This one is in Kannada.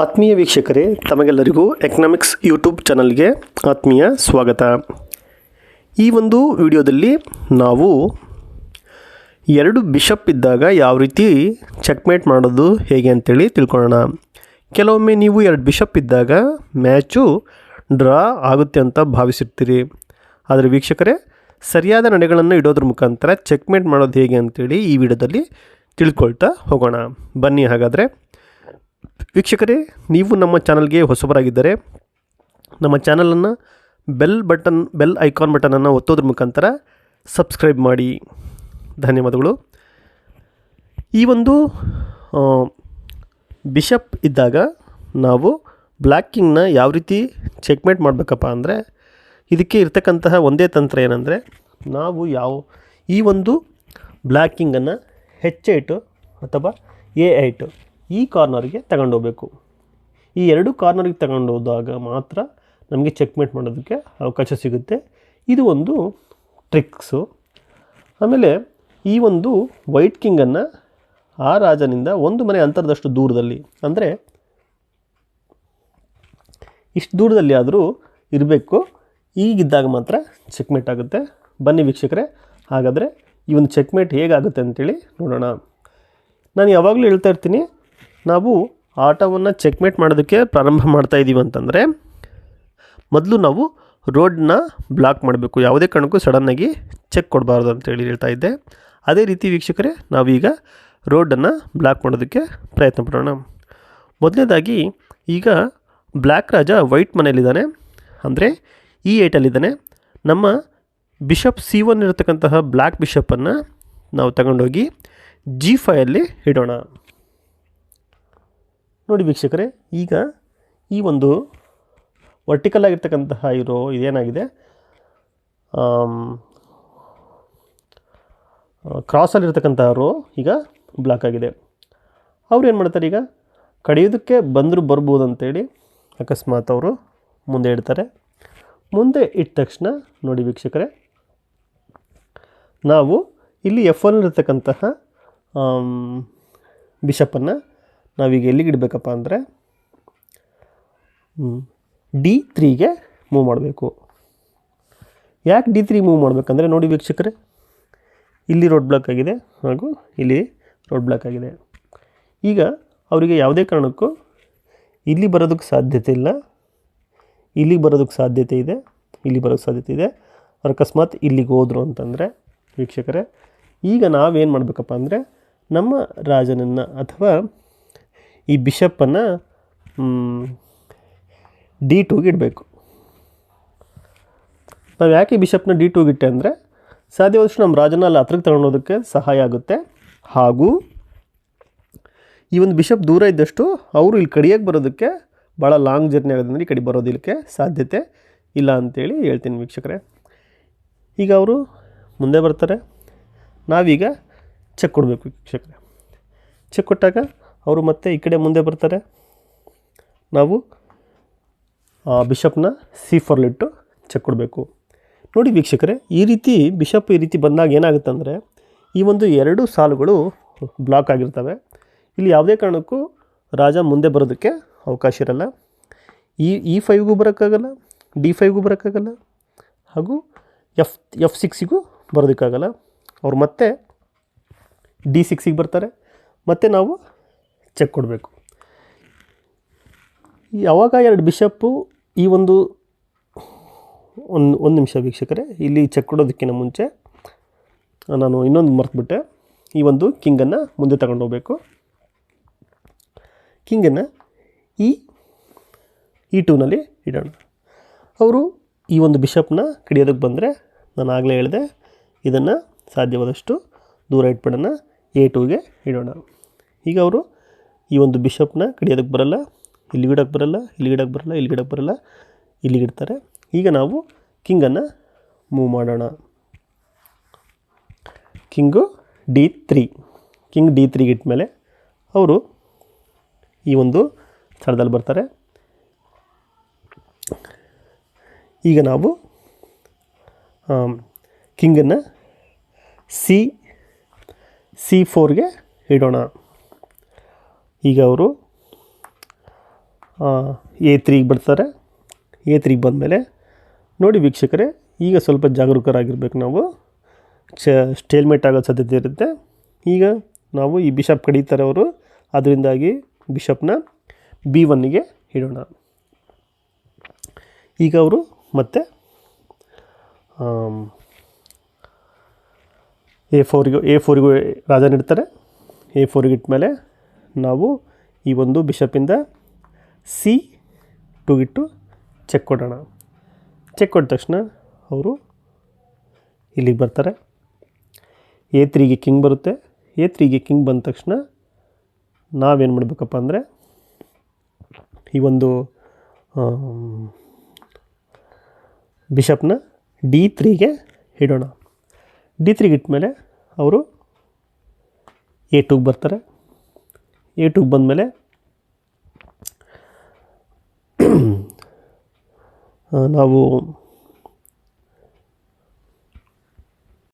ಆತ್ಮೀಯ ವೀಕ್ಷಕರೇ, ತಮಗೆಲ್ಲರಿಗೂ ಎಕನಾಮಿಕ್ಸ್ ಯೂಟ್ಯೂಬ್ ಚಾನಲ್ಗೆ ಆತ್ಮೀಯ ಸ್ವಾಗತ. ಈ ಒಂದು ವಿಡಿಯೋದಲ್ಲಿ ನಾವು ಎರಡು ಬಿಷಪ್ ಇದ್ದಾಗ ಯಾವ ರೀತಿ ಚೆಕ್ಮೇಟ್ ಮಾಡೋದು ಹೇಗೆ ಅಂತೇಳಿ ತಿಳ್ಕೊಳ್ಳೋಣ. ಕೆಲವೊಮ್ಮೆ ನೀವು ಎರಡು ಬಿಷಪ್ ಇದ್ದಾಗ ಮ್ಯಾಚು ಡ್ರಾ ಆಗುತ್ತೆ ಅಂತ ಭಾವಿಸಿರ್ತೀರಿ. ಆದರೆ ವೀಕ್ಷಕರೇ, ಸರಿಯಾದ ನಡೆಗಳನ್ನು ಇಡೋದ್ರ ಮುಖಾಂತರ ಚೆಕ್ಮೇಟ್ ಮಾಡೋದು ಹೇಗೆ ಅಂತೇಳಿ ಈ ವಿಡಿಯೋದಲ್ಲಿ ತಿಳ್ಕೊಳ್ತಾ ಹೋಗೋಣ. ಬನ್ನಿ ಹಾಗಾದರೆ. ವೀಕ್ಷಕರೇ, ನೀವು ನಮ್ಮ ಚಾನಲ್ಗೆ ಹೊಸಬರಾಗಿದ್ದರೆ ನಮ್ಮ ಚಾನಲನ್ನು ಬೆಲ್ ಬಟನ್, ಬೆಲ್ ಐಕಾನ್ ಬಟನನ್ನು ಒತ್ತೋದ್ರ ಮುಖಾಂತರ ಸಬ್ಸ್ಕ್ರೈಬ್ ಮಾಡಿ. ಧನ್ಯವಾದಗಳು. ಈ ಒಂದು ಬಿಷಪ್ ಇದ್ದಾಗ ನಾವು ಬ್ಲ್ಯಾಕ್ ಕಿಂಗ್ನ ಯಾವ ರೀತಿ ಚೆಕ್ಮೇಟ್ ಮಾಡಬೇಕಪ್ಪ ಅಂದರೆ, ಇದಕ್ಕೆ ಇರ್ತಕ್ಕಂತಹ ಒಂದೇ ತಂತ್ರ ಏನಂದರೆ, ನಾವು ಯಾವ, ಈ ಒಂದು ಬ್ಲ್ಯಾಕ್ ಕಿಂಗನ್ನು ಹೆಚ್ ಐಟು ಅಥವಾ ಎ ಐಟು ಈ ಕಾರ್ನರ್ಗೆ ತಗೊಂಡೋಗ್ಬೇಕು ಈ ಎರಡು ಕಾರ್ನರ್ಗೆ ತಗೊಂಡೋದಾಗ ಮಾತ್ರ ನಮಗೆ ಚೆಕ್ಮೇಟ್ ಮಾಡೋದಕ್ಕೆ ಅವಕಾಶ ಸಿಗುತ್ತೆ. ಇದು ಒಂದು ಟ್ರಿಕ್ಸು ಆಮೇಲೆ ಈ ಒಂದು ವೈಟ್ ಕಿಂಗನ್ನು ಆ ರಾಜನಿಂದ ಒಂದು ಮನೆ ಅಂತರದಷ್ಟು ದೂರದಲ್ಲಿ, ಅಂದರೆ ಇಷ್ಟು ದೂರದಲ್ಲಿ ಆದರೂ ಇರಬೇಕು. ಈಗಿದ್ದಾಗ ಮಾತ್ರ ಚೆಕ್ಮೇಟ್ ಆಗುತ್ತೆ. ಬನ್ನಿ ವೀಕ್ಷಕರೇ, ಹಾಗಾದರೆ ಈ ಒಂದು ಚೆಕ್ಮೇಟ್ ಹೇಗಾಗುತ್ತೆ ಅಂತೇಳಿ ನೋಡೋಣ. ನಾನು ಯಾವಾಗಲೂ ಹೇಳ್ತಾ ಇರ್ತೀನಿ ನಾವು ಆಟವನ್ನು ಚೆಕ್ಮೇಟ್ ಮಾಡೋದಕ್ಕೆ ಪ್ರಾರಂಭ ಮಾಡ್ತಾ ಇದ್ದೀವಿ ಅಂತಂದರೆ, ಮೊದಲು ನಾವು ರೋಡ್ನ ಬ್ಲಾಕ್ ಮಾಡಬೇಕು. ಯಾವುದೇ ಕಾರಣಕ್ಕೂ ಸಡನ್ನಾಗಿ ಚೆಕ್ ಕೊಡಬಾರ್ದು ಅಂತೇಳಿ ಹೇಳ್ತಾ ಇದ್ದೆ. ಅದೇ ರೀತಿ ವೀಕ್ಷಕರೇ, ನಾವೀಗ ರೋಡನ್ನು ಬ್ಲಾಕ್ ಮಾಡೋದಕ್ಕೆ ಪ್ರಯತ್ನ ಪಡೋಣ. ಮೊದಲನೇದಾಗಿ, ಈಗ ಬ್ಲ್ಯಾಕ್ ರಾಜ ವೈಟ್ ಮನೆಯಲ್ಲಿದ್ದಾನೆ. ಅಂದರೆ ಈ ಏಟಲ್ಲಿದ್ದಾನೆ. ನಮ್ಮ ಬಿಷಪ್ ಸಿ ಒನ್ ಇರತಕ್ಕಂತಹ ಬ್ಲ್ಯಾಕ್ ಬಿಷಪ್ಪನ್ನು ನಾವು ತಗೊಂಡೋಗಿ ಜಿ ಫೈಯಲ್ಲಿ ಇಡೋಣ. ನೋಡಿ ವೀಕ್ಷಕರೇ, ಈಗ ಈ ಒಂದು ವರ್ಟಿಕಲ್ ಆಗಿರ್ತಕ್ಕಂತಹ ಇರೋ ಇದೇನಾಗಿದೆ? ಕ್ರಾಸಲ್ಲಿರ್ತಕ್ಕಂತಹ ರೋ ಈಗ ಬ್ಲಾಕ್ ಆಗಿದೆ. ಅವ್ರು ಏನು ಮಾಡ್ತಾರೆ ಈಗ? ಕಡಿಯೋದಕ್ಕೆ ಬಂದರೂ ಬರ್ಬೋದು ಅಂತೇಳಿ ಅಕಸ್ಮಾತ್ ಅವರು ಮುಂದೆ ಇಡ್ತಾರೆ. ಮುಂದೆ ಇಟ್ಟ ತಕ್ಷಣ ನೋಡಿ ವೀಕ್ಷಕರೇ, ನಾವು ಇಲ್ಲಿ ಎಫ್ ಒನ್ ಇರತಕ್ಕಂತಹ ಬಿಷಪ್ಪನ್ನು ನಾವೀಗ ಎಲ್ಲಿಗೆ ಇಡಬೇಕಪ್ಪ ಅಂದರೆ ಡಿ ತ್ರೀಗೆ ಮೂವ್ ಮಾಡಬೇಕು. ಯಾಕೆ ಡಿ ತ್ರೀ ಮೂವ್ ಮಾಡಬೇಕಂದ್ರೆ ನೋಡಿ ವೀಕ್ಷಕರೇ, ಇಲ್ಲಿ ರೋಡ್ ಬ್ಲಾಕ್ ಆಗಿದೆ ಹಾಗೂ ಇಲ್ಲಿ ರೋಡ್ ಬ್ಲಾಕ್ ಆಗಿದೆ. ಈಗ ಅವರಿಗೆ ಯಾವುದೇ ಕಾರಣಕ್ಕೂ ಇಲ್ಲಿ ಬರೋದಕ್ಕೆ ಸಾಧ್ಯತೆ ಇಲ್ಲ ಇಲ್ಲಿಗೆ ಬರೋದಕ್ಕೆ ಸಾಧ್ಯತೆ ಇದೆ, ಇಲ್ಲಿ ಬರೋಕ್ಕೆ ಸಾಧ್ಯತೆ ಇದೆ. ಅವ್ರು ಅಕಸ್ಮಾತ್ ಇಲ್ಲಿಗೆ ಹೋದರು ಅಂತಂದರೆ, ವೀಕ್ಷಕರೇ, ಈಗ ನಾವೇನು ಮಾಡಬೇಕಪ್ಪ ಅಂದರೆ, ನಮ್ಮ ರಾಜನನ್ನು ಅಥವಾ ಈ ಬಿಷಪ್ಪನ್ನು ಡಿ ಟೂಗೆ ಇಡಬೇಕು. ನಾವು ಯಾಕೆ ಬಿಷಪ್ನ ಡಿ ಟೂಗೆ ಇಟ್ಟೆ ಅಂದರೆ ಸಾಧ್ಯವಾದಷ್ಟು ನಮ್ಮ ರಾಜನ ಅಲ್ಲಿ ಹತ್ರಕ್ಕೆ ತಗೊಂಡೋದಕ್ಕೆ ಸಹಾಯ ಆಗುತ್ತೆ. ಹಾಗೂ, ಈ ಒಂದು ಬಿಷಪ್ ದೂರ ಇದ್ದಷ್ಟು ಅವರು ಇಲ್ಲಿ ಕಡಿಯಾಗಿ ಬರೋದಕ್ಕೆ ಭಾಳ ಲಾಂಗ್ ಜರ್ನಿ ಆಗೋದ್ರಿಂದ ಈ ಕಡೆ ಬರೋದಿಲ್ಲಕ್ಕೆ ಸಾಧ್ಯತೆ ಇಲ್ಲ ಅಂತೇಳಿ ಹೇಳ್ತೀನಿ ವೀಕ್ಷಕರೇ. ಈಗ ಅವರು ಮುಂದೆ ಬರ್ತಾರೆ. ನಾವೀಗ ಚೆಕ್ ಕೊಡಬೇಕು ವೀಕ್ಷಕರೇ. ಚೆಕ್ ಕೊಟ್ಟಾಗ ಅವರು ಮತ್ತೆ ಈ ಕಡೆ ಮುಂದೆ ಬರ್ತಾರೆ. ನಾವು ಬಿಷಪ್ನ ಸಿ ಫೋರ್ಲಿಟ್ಟು ಚೆಕ್ ಕೊಡಬೇಕು. ನೋಡಿ ವೀಕ್ಷಕರೇ, ಈ ರೀತಿ ಬಿಷಪ್ ಈ ರೀತಿ ಬಂದಾಗ ಏನಾಗುತ್ತೆ ಅಂದರೆ ಈ ಒಂದು ಎರಡು ಸಾಲುಗಳು ಬ್ಲಾಕ್ ಆಗಿರ್ತವೆ. ಇಲ್ಲಿ ಯಾವುದೇ ಕಾರಣಕ್ಕೂ ರಾಜ ಮುಂದೆ ಬರೋದಕ್ಕೆ ಅವಕಾಶ ಇರಲ್ಲ. ಈ ಇ ಫೈವ್ಗೂ ಬರೋಕ್ಕಾಗಲ್ಲ ಡಿ ಫೈವ್ಗೂ ಬರೋಕ್ಕಾಗಲ್ಲ, ಹಾಗೂ ಎಫ್ ಎಫ್ ಸಿಕ್ಸಿಗೂ ಬರೋದಕ್ಕಾಗಲ್ಲ. ಅವ್ರು ಮತ್ತೆ ಡಿ ಸಿಕ್ಸಿಗೆ ಬರ್ತಾರೆ. ಮತ್ತು ನಾವು ಚೆಕ್ ಕೊಡಬೇಕು. ಯಾವಾಗ ಎರಡು ಬಿಷಪ್ಪು ಈ ಒಂದು ಒಂದು ಒಂದು ನಿಮಿಷ ವೀಕ್ಷಕರೇ, ಇಲ್ಲಿ ಚೆಕ್ ಕೊಡೋದಕ್ಕಿಂತ ಮುಂಚೆ ನಾನು ಇನ್ನೊಂದು ಮರ್ತುಬಿಟ್ಟೆ. ಈ ಒಂದು ಕಿಂಗನ್ನು ಮುಂದೆ ತಗೊಂಡು ಹೋಗಬೇಕು. ಕಿಂಗನ್ನು ಈ ಈ ಟೂನಲ್ಲಿ ಇಡೋಣ. ಅವರು ಈ ಒಂದು ಬಿಷಪ್ನ ಕಡಿಯೋದಕ್ಕೆ ಬಂದರೆ ನಾನು ಆಗಲೇ ಹೇಳಿದೆ, ಇದನ್ನು ಸಾಧ್ಯವಾದಷ್ಟು ದೂರ ಇಟ್ಬಿಡೋಣ. ಎ ಟೂಗೆ ಇಡೋಣ. ಈಗ ಅವರು ಈ ಒಂದು ಬಿಷಪ್ನ ಕಡಿಯೋದಕ್ಕೆ ಬರಲ್ಲ ಇಲ್ಲಿ ಗಿಡಕ್ಕೆ ಬರಲ್ಲ ಇಲ್ಲಿ ಗಿಡಕ್ಕೆ ಬರಲ್ಲ ಇಲ್ಲಿ ಗಿಡಕ್ಕೆ ಬರಲ್ಲ ಇಲ್ಲಿ ಇಡ್ತಾರೆ. ಈಗ ನಾವು ಕಿಂಗನ್ನು ಮೂವ್ ಮಾಡೋಣ. King D three king D ತ್ರೀಗೆ ಇಟ್ಮೇಲೆ ಅವರು ಈ ಒಂದು ಸ್ಥಳದಲ್ಲಿ ಬರ್ತಾರೆ. ಈಗ ನಾವು ಕಿಂಗನ್ನು ಸಿ ಸಿ ಫೋರ್ಗೆ ಇಡೋಣ. ಈಗ ಅವರು ಎ ತ್ರೀಗೆ ಬರ್ತಾರೆ. ಎ ತ್ರೀಗೆ ಬಂದಮೇಲೆ ನೋಡಿ ವೀಕ್ಷಕರೇ, ಈಗ ಸ್ವಲ್ಪ ಜಾಗರೂಕರಾಗಿರ್ಬೇಕು ನಾವು. ಚ ಸ್ಟೇಲ್ಮೇಟ್ ಆಗೋ ಸಾಧ್ಯತೆ ಇರುತ್ತೆ. ಈಗ ನಾವು ಈ ಬಿಷಪ್ ಕಡಿತಾರೆ ಅವರು. ಅದರಿಂದಾಗಿ ಬಿಷಪ್ನ ಬಿ ಒನ್ನಿಗೆ ಇಡೋಣ. ಈಗ ಅವರು ಮತ್ತೆ ಎ ಫೋರಿಗೂ ಎ ಫೋರ್ಗೂ ರಾಜನ ಇಡ್ತಾರೆ ಎ ಇಟ್ಟ ಇಟ್ಮೇಲೆ ನಾವು ಈ ಒಂದು ಬಿಷಪಿಂದ ಸಿ ಟುಗಿಟ್ಟು ಚೆಕ್ ಕೊಡೋಣ. ಚೆಕ್ ಕೊಟ್ಟ ತಕ್ಷಣ ಅವರು ಇಲ್ಲಿಗೆ ಬರ್ತಾರೆ. ಎ ತ್ರೀಗೆ ಕಿಂಗ್ ಬರುತ್ತೆ. ಎ ತ್ರೀಗೆ ಕಿಂಗ್ ಬಂದ ತಕ್ಷಣ ನಾವೇನು ಮಾಡಬೇಕಪ್ಪ ಅಂದರೆ ಈ ಒಂದು ಬಿಷಪ್ನ ಡಿ ತ್ರೀಗೆ ಇಡೋಣ. ಡಿ ತ್ರೀಗೆ ಇಟ್ಮೇಲೆ ಅವರು ಎ ಟೂಗೆ ಬರ್ತಾರೆ. ಎ ಟೂಗೆ ಬಂದಮೇಲೆ ನಾವು